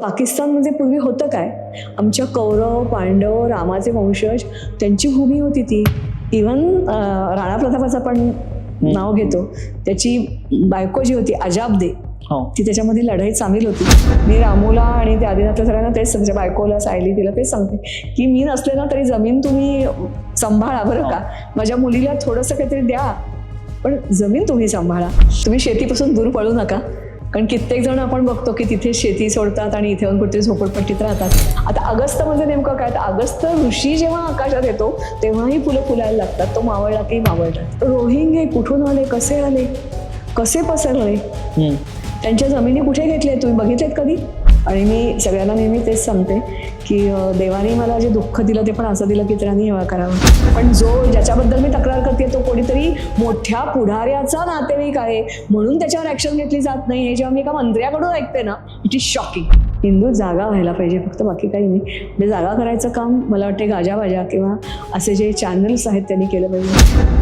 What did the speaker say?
पाकिस्तान म्हणजे पूर्वी होतं काय? आमच्या कौरव पांडव रामाचे वंशज त्यांची भूमी होती ती. इवन राणा प्रतापाचं आपण नाव घेतो. त्याची बायको जी होती अजाबदे हो. ती त्याच्यामध्ये लढाईत सामील होती. मी रामूला आणि त्या आदिनाथला सगळ्यांना तेच त्याच्या बायकोला सायली तिला तेच सांगते. की मी नसले ना तरी जमीन तुम्ही सांभाळा बरं का. माझ्या मुलीला थोडंसं काहीतरी द्या पण जमीन तुम्ही सांभाळा. तुम्ही शेतीपासून दूर पळू नका. कारण कित्येक जण आपण बघतो की तिथे शेती सोडतात आणि इथे येऊन कुठेतरी झोपडपट्टीत राहतात. आता अगस्त म्हणजे नेमकं काय? अगस्त ऋषी जेव्हा आकाशात येतो तेव्हाही फुलं फुलायला लागतात. तो मावळला की मावळतात रोहिंगे कुठून आले? कसे आले? कसे पसरले. त्यांच्या जमिनी कुठे घेतल्या? तुम्ही बघितलेत कधी? आणि मी सगळ्यांना नेहमी तेच सांगते की देवाने मला जे दुःख दिलं ते पण असं दिलं की त्याने हेवा करावं. पण जो ज्याच्याबद्दल मी तक्रार तो कोणीतरी मोठ्या पुढाऱ्याचा नातेवाईक आहे. म्हणून त्याच्यावर ऍक्शन घेतली जात नाही. हे जेव्हा मी एका मंत्र्याकडून ऐकते ना इट इज शॉकिंग हिंदू जागा व्हायला पाहिजे फक्त बाकी काही नाही. म्हणजे जागा करायचं काम मला वाटते गाजावाजा किंवा असे जे चॅनल्स आहेत त्यांनी केलं पाहिजे.